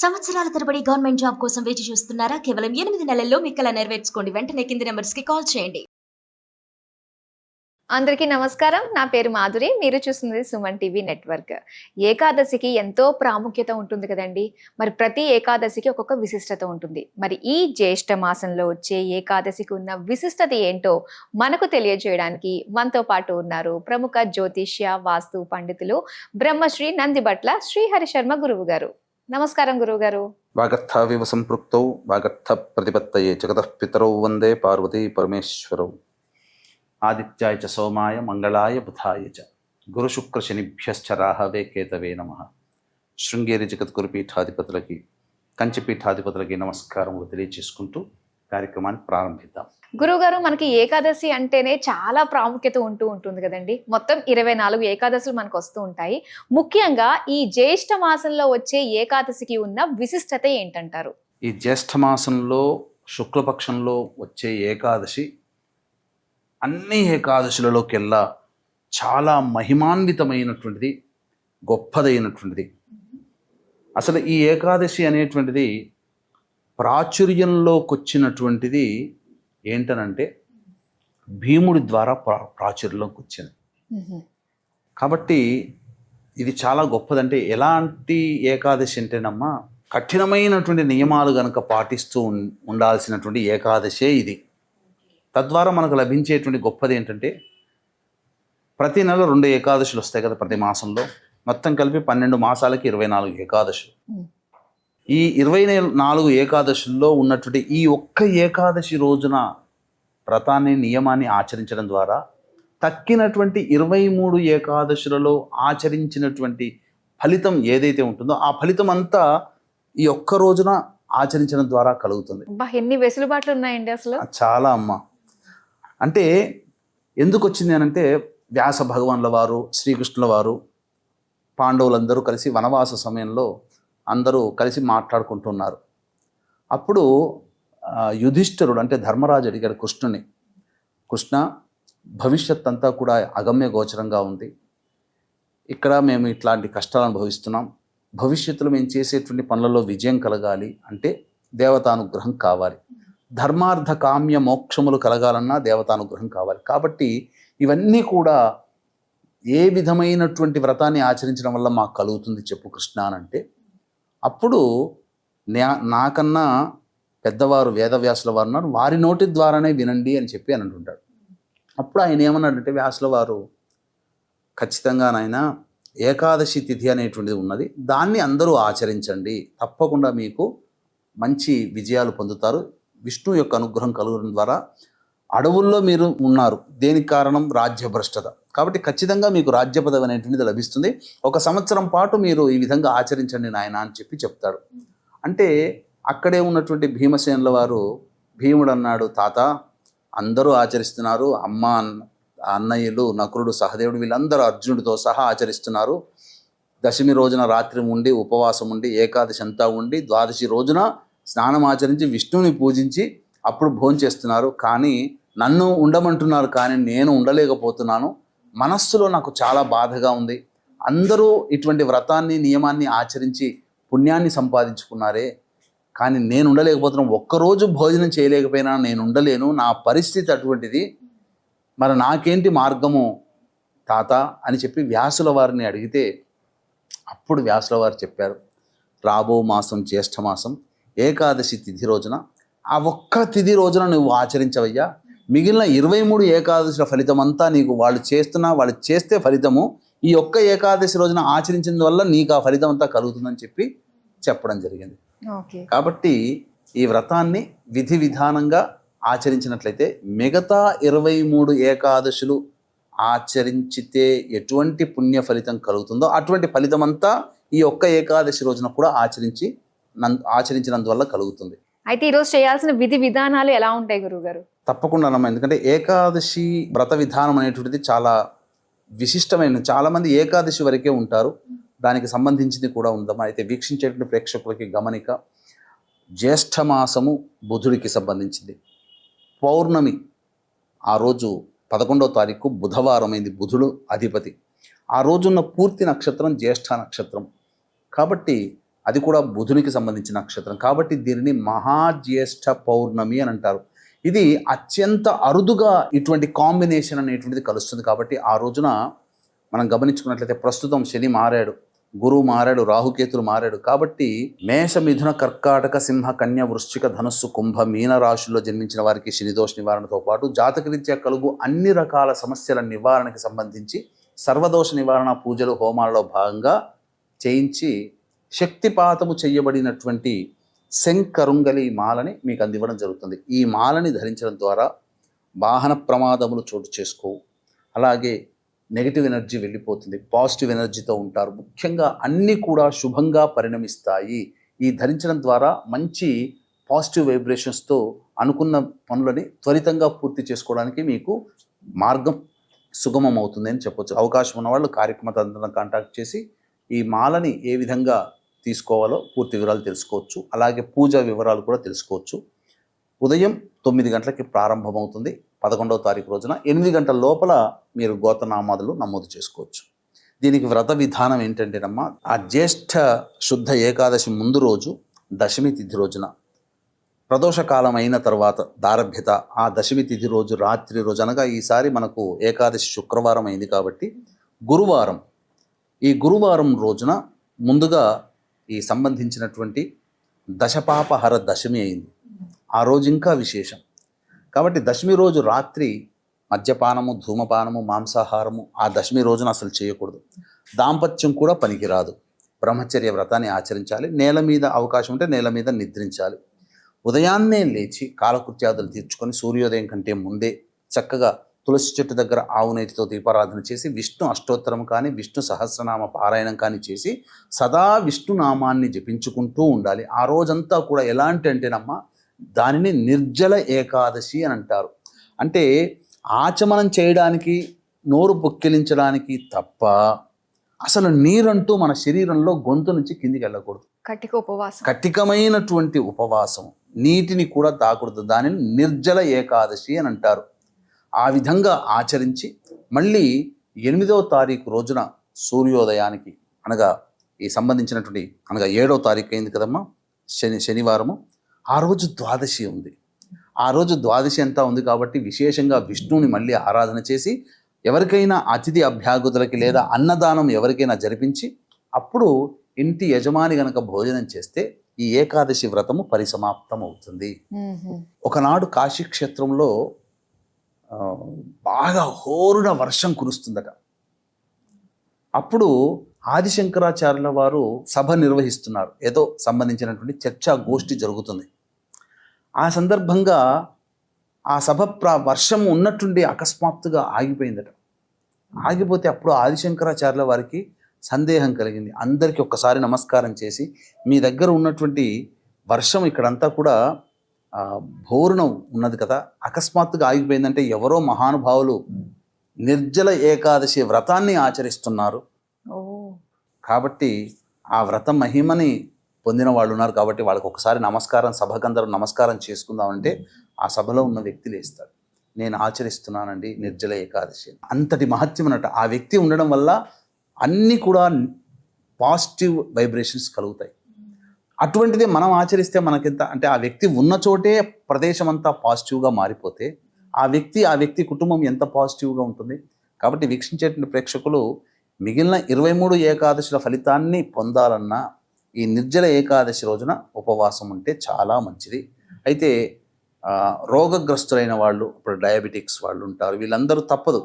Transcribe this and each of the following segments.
సంవత్సరాల తరబడి government job కోసం వేచి చూస్తున్నారా? కేవలం ఎనిమిది నెలల్లో మీ నెరవేర్చుకోండి. వెంటనే కింది నెంబర్స్కి కాల్ చేయండి. అందరికీ నమస్కారం. నా పేరు మాధురి. మీరు చూస్తున్నది సుమన్ టీవీ నెట్వర్క్. ఏకాదశికి ఎంతో ప్రాముఖ్యత ఉంటుంది కదండి. మరి ప్రతి ఏకాదశికి ఒక్కొక్క విశిష్టత ఉంటుంది. మరి ఈ జ్యేష్ఠ మాసంలో వచ్చే ఏకాదశికి ఉన్న విశిష్టత ఏంటో మనకు తెలియజేయడానికి మనతో పాటు ఉన్నారు ప్రముఖ జ్యోతిష్య వాస్తు పండితులు బ్రహ్మశ్రీ నందిబట్ల శ్రీహరి శర్మ గురువు గారు. నమస్కారం గురువుగారు. వాగర్థావివ సంపృక్తౌ వాగర్థ ప్రతిపత్తయే జగతః పితరౌ వందే పార్వతీ పరమేశ్వరౌ. ఆదిత్యాయ చ సోమాయ మంగళాయ బుధాయ చ. గురుశుక్ర శనిభ్యశ్చ రాహవే కేతవే నమ. శృంగేరి జగద్గురు పీఠాధిపతులకి కంచి పీఠాధిపతులకి నమస్కారములు తెలియచేసుకుంటూ కార్యక్రమాన్ని ప్రారంభిద్దాం. గురువుగారు మనకి ఏకాదశి అంటేనే చాలా ప్రాముఖ్యత ఉంటూ ఉంటుంది కదండి. మొత్తం ఇరవై నాలుగు ఏకాదశులు మనకు వస్తూ ఉంటాయి. ముఖ్యంగా ఈ జ్యేష్ఠ మాసంలో వచ్చే ఏకాదశికి ఉన్న విశిష్టత ఏంటంటారు? ఈ జ్యేష్ఠ మాసంలో శుక్లపక్షంలో వచ్చే ఏకాదశి అన్ని ఏకాదశులలోకెల్లా చాలా మహిమాన్వితమైనటువంటిది గొప్పదైనటువంటిది. అసలు ఈ ఏకాదశి అనేటువంటిది ప్రాచుర్యంలోకి వచ్చినటువంటిది ఏంటనంటే భీముడి ద్వారా ప్రా ప్రాచుర్యంలోకి వచ్చింది కాబట్టి ఇది చాలా గొప్పదంటే ఎలాంటి ఏకాదశి అంటేనమ్మా కఠినమైనటువంటి నియమాలు గనక పాటిస్తూ ఉండాల్సినటువంటి ఏకాదశే ఇది. తద్వారా మనకు లభించేటువంటి గొప్పది ఏంటంటే ప్రతి నెల రెండు ఏకాదశులు వస్తాయి కదా ప్రతి మాసంలో. మొత్తం కలిపి పన్నెండు మాసాలకి ఇరవై నాలుగు ఏకాదశులు. ఈ ఇరవై నాలుగు ఏకాదశుల్లో ఉన్నటువంటి ఈ ఒక్క ఏకాదశి రోజున వ్రతాన్ని నియమాన్ని ఆచరించడం ద్వారా తక్కినటువంటి ఇరవై మూడు ఏకాదశులలో ఆచరించినటువంటి ఫలితం ఏదైతే ఉంటుందో ఆ ఫలితం అంతా ఈ ఒక్క రోజున ఆచరించడం ద్వారా కలుగుతుంది. ఎన్ని వెసులుబాట్లు ఉన్నాయండి అసలు. చాలా అమ్మ. అంటే ఎందుకు వచ్చింది అని అంటే వ్యాస భగవాన్ల వారు శ్రీకృష్ణుల వారు పాండవులందరూ కలిసి వనవాస సమయంలో అందరూ కలిసి మాట్లాడుకుంటున్నారు. అప్పుడు యుధిష్ఠరుడు అంటే ధర్మరాజు అడిగాడు కృష్ణుని. కృష్ణ భవిష్యత్ అంతా కూడా అగమ్య గోచరంగా ఉంది. ఇక్కడ మేము ఇట్లాంటి కష్టాలు అనుభవిస్తున్నాం. భవిష్యత్తులో మేము చేసేటువంటి పనులలో విజయం కలగాలి అంటే దేవతానుగ్రహం కావాలి. ధర్మార్థ కామ్య మోక్షములు కలగాలన్నా దేవతానుగ్రహం కావాలి. కాబట్టి ఇవన్నీ కూడా ఏ విధమైనటువంటి వ్రతాన్ని ఆచరించడం వల్ల మాకు కలుగుతుంది చెప్పు కృష్ణ అని అంటే అప్పుడు నా నాకన్నా పెద్దవారు వేదవ్యాసుల వారు ఉన్నారు. వారి నోటి ద్వారానే వినండి అని చెప్పి అని అంటుంటాడు. అప్పుడు ఆయన ఏమన్నాడంటే వ్యాసుల వారు ఖచ్చితంగా నాయన ఏకాదశి తిథి అనేటువంటిది ఉన్నది. దాన్ని అందరూ ఆచరించండి. తప్పకుండా మీకు మంచి విజయాలు పొందుతారు. విష్ణు యొక్క అనుగ్రహం కలగడం ద్వారా అడవుల్లో మీరు ఉన్నారు. దేనికి కారణం? రాజ్యభ్రష్టత. కాబట్టి ఖచ్చితంగా మీకు రాజ్య పదవి అనేటువంటిది లభిస్తుంది. ఒక సంవత్సరం పాటు మీరు ఈ విధంగా ఆచరించండి నాయన అని చెప్పి చెప్తాడు. అంటే అక్కడే ఉన్నటువంటి భీమసేనుల వారు భీముడు అన్నాడు తాత అందరూ ఆచరిస్తున్నారు. అమ్మ అన్నయ్యలు నకులుడు సహదేవుడు వీళ్ళందరూ అర్జునుడితో సహా ఆచరిస్తున్నారు. దశమి రోజున రాత్రి ఉండి ఉపవాసం ఉండి ఏకాదశి అంతా ఉండి ద్వాదశి రోజున స్నానం ఆచరించి విష్ణువుని పూజించి అప్పుడు భోజనం చేస్తున్నారు. కానీ నన్ను ఉండమంటున్నారు కానీ నేను ఉండలేకపోతున్నాను. మనస్సులో నాకు చాలా బాధగా ఉంది. అందరూ ఇటువంటి వ్రతాన్ని నియమాన్ని ఆచరించి పుణ్యాన్ని సంపాదించుకున్నారే. కానీ నేను ఉండలేకపోతున్నాను. ఒక్కరోజు భోజనం చేయలేకపోయినా నేను ఉండలేను. నా పరిస్థితి అటువంటిది. మరి నాకేంటి మార్గము? తాత అని చెప్పి వ్యాసుల వారిని అడిగితే అప్పుడు వ్యాసుల వారు చెప్పారు. రాబో మాసం జ్యేష్ఠ మాసం ఏకాదశి తిథి రోజున ఆ ఒక్క తిథి రోజున నువ్వు ఆచరించవయ్యా. మిగిలిన ఇరవై మూడు ఏకాదశుల ఫలితం అంతా నీకు వాళ్ళు చేస్తున్నా వాళ్ళు చేస్తే ఫలితము. ఈ ఒక్క ఏకాదశి రోజున ఆచరించిన వల్ల నీకు ఆ ఫలితం అంతా కలుగుతుందని చెప్పి చెప్పడం జరిగింది. కాబట్టి ఈ వ్రతాన్ని విధి విధానంగా ఆచరించినట్లయితే మిగతా ఇరవై మూడు ఏకాదశులు ఆచరించితే ఎటువంటి పుణ్య ఫలితం కలుగుతుందో అటువంటి ఫలితం అంతా ఈ ఒక్క ఏకాదశి రోజున కూడా ఆచరించి ఆచరించినందువల్ల కలుగుతుంది. అయితే ఈరోజు చేయాల్సిన విధి విధానాలు ఎలా ఉంటాయి గురువు గారు తప్పకుండా నమ్మ ఎందుకంటే ఏకాదశి వ్రత విధానం అనేటువంటిది చాలా విశిష్టమైన చాలామంది ఏకాదశి వరకే ఉంటారు. దానికి సంబంధించింది కూడా ఉందమ్మా. అయితే వీక్షించేటువంటి ప్రేక్షకులకి గమనిక జ్యేష్ఠమాసము బుధుడికి సంబంధించింది. పౌర్ణమి ఆ రోజు పదకొండవ తారీఖు బుధవారమైంది బుధుడు అధిపతి. ఆ రోజున్న పూర్తి నక్షత్రం జ్యేష్ఠ నక్షత్రం. కాబట్టి అది కూడా బుధునికి సంబంధించిన నక్షత్రం. కాబట్టి దీనిని మహాజ్యేష్ఠ పౌర్ణమి అని అంటారు. ఇది అత్యంత అరుదుగా ఇటువంటి కాంబినేషన్ అనేటువంటిది కలుస్తుంది. కాబట్టి ఆ రోజున మనం గమనించుకున్నట్లయితే ప్రస్తుతం శని మారాడు గురువు మారాడు రాహుకేతులు మారాడు. కాబట్టి మేష మిథున కర్కాటక సింహ కన్య వృశ్చిక ధనుస్సు కుంభ మీన రాశుల్లో జన్మించిన వారికి శనిదోష నివారణతో పాటు జాతకరీత్యా కలుగు అన్ని రకాల సమస్యల నివారణకి సంబంధించి సర్వదోష నివారణ పూజలు హోమాలలో భాగంగా చేయించి శక్తిపాతము చేయబడినటువంటి శంకరుంగలి మాలని మీకు అందివ్వడం జరుగుతుంది. ఈ మాలని ధరించడం ద్వారా వాహన ప్రమాదములు చోటు చేసుకోవు. అలాగే నెగిటివ్ ఎనర్జీ వెళ్ళిపోతుంది. పాజిటివ్ ఎనర్జీతో ఉంటారు. ముఖ్యంగా అన్నీ కూడా శుభంగా పరిణమిస్తాయి. ఈ ధరించడం ద్వారా మంచి పాజిటివ్ వైబ్రేషన్స్తో అనుకున్న పనులని త్వరితంగా పూర్తి చేసుకోవడానికి మీకు మార్గం సుగమం అవుతుంది అని చెప్పొచ్చు. అవకాశం ఉన్న వాళ్ళు కార్యక్రమ తంత్రం కాంటాక్ట్ చేసి ఈ మాలని ఏ విధంగా తీసుకోవాలో పూర్తి వివరాలు తెలుసుకోవచ్చు. అలాగే పూజా వివరాలు కూడా తెలుసుకోవచ్చు. ఉదయం తొమ్మిది గంటలకి ప్రారంభమవుతుంది. పదకొండవ తారీఖు రోజున ఎనిమిది గంటల లోపల మీరు గోతనామాదులు నమోదు చేసుకోవచ్చు. దీనికి వ్రత విధానం ఏంటంటేనమ్మా ఆ జ్యేష్ఠ శుద్ధ ఏకాదశి ముందు రోజు దశమి తిథి రోజున ప్రదోషకాలం అయిన తర్వాత దారభ్యత ఆ దశమి తిథి రోజు రాత్రి రోజు అనగా ఈసారి మనకు ఏకాదశి శుక్రవారం అయింది కాబట్టి గురువారం ఈ గురువారం రోజున ముందుగా ఈ సంబంధించినటువంటి దశపాపహర దశమి అయింది. ఆ రోజు ఇంకా విశేషం. కాబట్టి దశమి రోజు రాత్రి మద్యపానము ధూమపానము మాంసాహారము ఆ దశమి రోజున అసలు చేయకూడదు. దాంపత్యం కూడా పనికిరాదు. బ్రహ్మచర్య వ్రతాన్ని ఆచరించాలి. నేల మీద అవకాశం ఉంటే నేల మీద నిద్రించాలి. ఉదయాన్నే లేచి కాలకృత్యాదులు తీర్చుకొని సూర్యోదయం కంటే ముందే చక్కగా తులసి చెట్టు దగ్గర ఆవు నేతితో దీపారాధన చేసి విష్ణు అష్టోత్తరం కానీ విష్ణు సహస్రనామ పారాయణం కానీ చేసి సదా విష్ణు నామాన్ని జపించుకుంటూ ఉండాలి. ఆ రోజంతా కూడా ఎలాంటి అంటేనమ్మా దానిని నిర్జల ఏకాదశి అని అంటారు. అంటే ఆచమనం చేయడానికి నోరు పొక్కిలించడానికి తప్ప అసలు నీరంటూ మన శరీరంలో గొంతు నుంచి కిందికి వెళ్ళకూడదు. కట్టిక ఉపవాసం. కఠికమైనటువంటి ఉపవాసం. నీటిని కూడా తాకూడదు. దానిని నిర్జల ఏకాదశి అని అంటారు. ఆ విధంగా ఆచరించి మళ్ళీ ఎనిమిదవ తారీఖు రోజున సూర్యోదయానికి అనగా ఈ సంబంధించినటువంటి అనగా ఏడవ తారీఖు అయింది కదమ్మా? శని శనివారము. ఆ రోజు ద్వాదశి ఉంది. ఆ రోజు ద్వాదశి అంతా ఉంది కాబట్టి విశేషంగా విష్ణువుని మళ్ళీ ఆరాధన చేసి ఎవరికైనా అతిథి అభ్యాగతులకి లేదా అన్నదానం ఎవరికైనా జరిపించి అప్పుడు ఇంటి యజమాని గనక భోజనం చేస్తే ఈ ఏకాదశి వ్రతము పరిసమాప్తం అవుతుంది. ఒకనాడు కాశీ క్షేత్రంలో ఆ, బాగా హోరున వర్షం కురుస్తుందట. అప్పుడు ఆదిశంకరాచార్యుల వారు సభ నిర్వహిస్తున్నారు. ఏదో సంబంధించినటువంటి చర్చా గోష్ఠి జరుగుతుంది. ఆ సందర్భంగా ఆ సభ ప్ర వర్షం ఉన్నట్టుండి అకస్మాత్తుగా ఆగిపోయిందట. ఆగిపోతే అప్పుడు ఆదిశంకరాచార్యుల వారికి సందేహం కలిగింది. అందరికీ ఒక్కసారి నమస్కారం చేసి మీ దగ్గర ఉన్నటువంటి వర్షం ఇక్కడంతా కూడా భోరున ఉన్నది కదా అకస్మాత్తుగా ఆగిపోయిందంటే ఎవరో మహానుభావులు నిర్జల ఏకాదశి వ్రతాన్ని ఆచరిస్తున్నారు. కాబట్టి ఆ వ్రత మహిమని పొందిన వాళ్ళు ఉన్నారు కాబట్టి వాళ్ళకి ఒకసారి నమస్కారం సభకందరూ నమస్కారం చేసుకుందామంటే ఆ సభలో ఉన్న వ్యక్తి లేస్తాడు. నేను ఆచరిస్తున్నానండి నిర్జల ఏకాదశి. అంతటి మహత్యం అన్నట్టు ఆ వ్యక్తి ఉండడం వల్ల అన్నీ కూడా పాజిటివ్ వైబ్రేషన్స్ కలుగుతాయి. అటువంటిది మనం ఆచరిస్తే మనకింత అంటే ఆ వ్యక్తి ఉన్న చోటే ప్రదేశం అంతా పాజిటివ్గా మారిపోతే ఆ వ్యక్తి ఆ వ్యక్తి కుటుంబం ఎంత పాజిటివ్గా ఉంటుంది. కాబట్టి వీక్షించేటువంటి ప్రేక్షకులు మిగిలిన ఇరవై మూడు ఏకాదశుల ఫలితాన్ని పొందాలన్నా ఈ నిర్జల ఏకాదశి రోజున ఉపవాసం ఉంటే చాలా మంచిది. అయితే రోగగ్రస్తులైన వాళ్ళు ఇప్పుడు డయాబెటిక్స్ వాళ్ళు ఉంటారు వీళ్ళందరూ తప్పదు.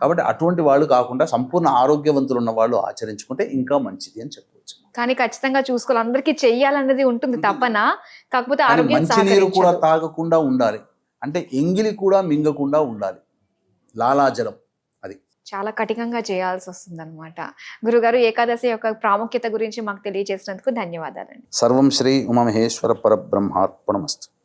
కాబట్టి అటువంటి వాళ్ళు కాకుండా సంపూర్ణ ఆరోగ్యవంతులు ఉన్న వాళ్ళు ఆచరించుకుంటే ఇంకా మంచిది అని చెప్పవచ్చు కానీ ఖచ్చితంగా చూసుకోవాలి. అందరికీ చెయ్యాలన్నది ఉంటుంది తప్పన కాకపోతే ఆరోగ్యం మంచినీరు కూడా. తాగకుండా ఉండాలి. అంటే ఎంగిలి కూడా మింగకుండా ఉండాలి. లాలాజలం అది. చాలా కఠినంగా చేయాల్సి వస్తుంది అనమాట గురుగారు ఏకాదశి యొక్క ప్రాముఖ్యత గురించి మాకు తెలియజేసినందుకు ధన్యవాదాలండి. సర్వం శ్రీ ఉమామహేశ్వర పరబ్రహ్మార్పణమస్తు.